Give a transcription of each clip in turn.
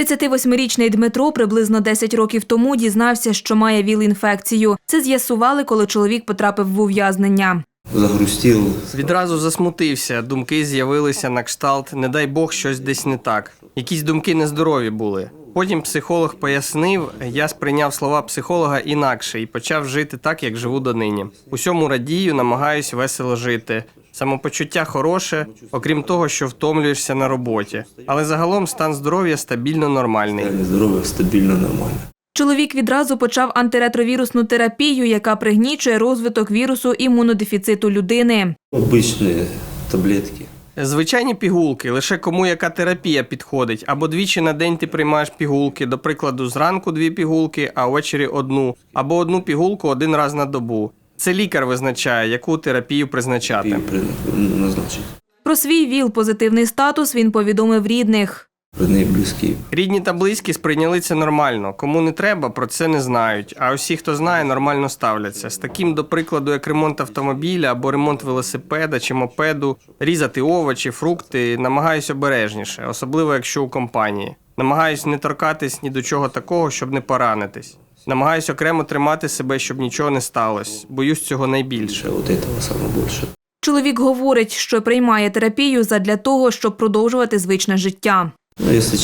38-річний Дмитро приблизно 10 років тому дізнався, що має ВІЛ-інфекцію. Це з'ясували, коли чоловік потрапив в ув'язнення. Загрустил. Відразу засмутився, думки з'явилися на кшталт, не дай Бог, щось десь не так. Якісь думки нездорові були. Потім психолог пояснив, я сприйняв слова психолога інакше і почав жити так, як живу донині. Усьому радію, намагаюсь весело жити. Самопочуття хороше, окрім того, що втомлюєшся на роботі. Але загалом стан здоров'я стабільно нормальний. Реально здоровье, стабильно, нормально. Чоловік відразу почав антиретровірусну терапію, яка пригнічує розвиток вірусу імунодефіциту людини. Обычные таблетки. Звичайні пігулки, лише кому яка терапія підходить, або двічі на день ти приймаєш пігулки, до прикладу, зранку дві пігулки, а ввечері одну, або одну пігулку один раз на добу. Це лікар визначає, яку терапію призначати. Про свій ВІЛ-позитивний статус він повідомив рідних. Родные, близкие. Рідні та близькі сприйняли це нормально. Кому не треба, про це не знають. А усі, хто знає, нормально ставляться. З таким, до прикладу, як ремонт автомобіля або ремонт велосипеда чи мопеду, різати овочі, фрукти, намагаюсь обережніше, особливо якщо у компанії. Намагаюсь не торкатись ні до чого такого, щоб не поранитись. Намагаюсь окремо тримати себе, щоб нічого не сталося. Боюсь цього найбільше. Чоловік говорить, що приймає терапію задля того, щоб продовжувати звичне життя.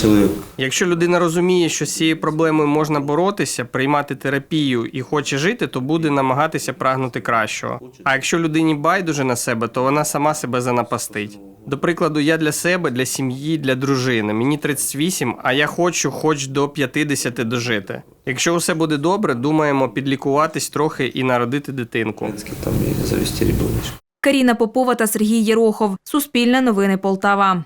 Человек Якщо людина розуміє, що з цією проблемою можна боротися, приймати терапію і хоче жити, то буде намагатися прагнути кращого. А якщо людині байдуже на себе, то вона сама себе занапастить. До прикладу, я для себе, для сім'ї, для дружини. Мені 38, а я хочу хоч до 50 дожити. Якщо усе буде добре, думаємо підлікуватись трохи і народити дитинку. там и завести ребеночка. Каріна Попова та Сергій Єрохов. Суспільне новини Полтава.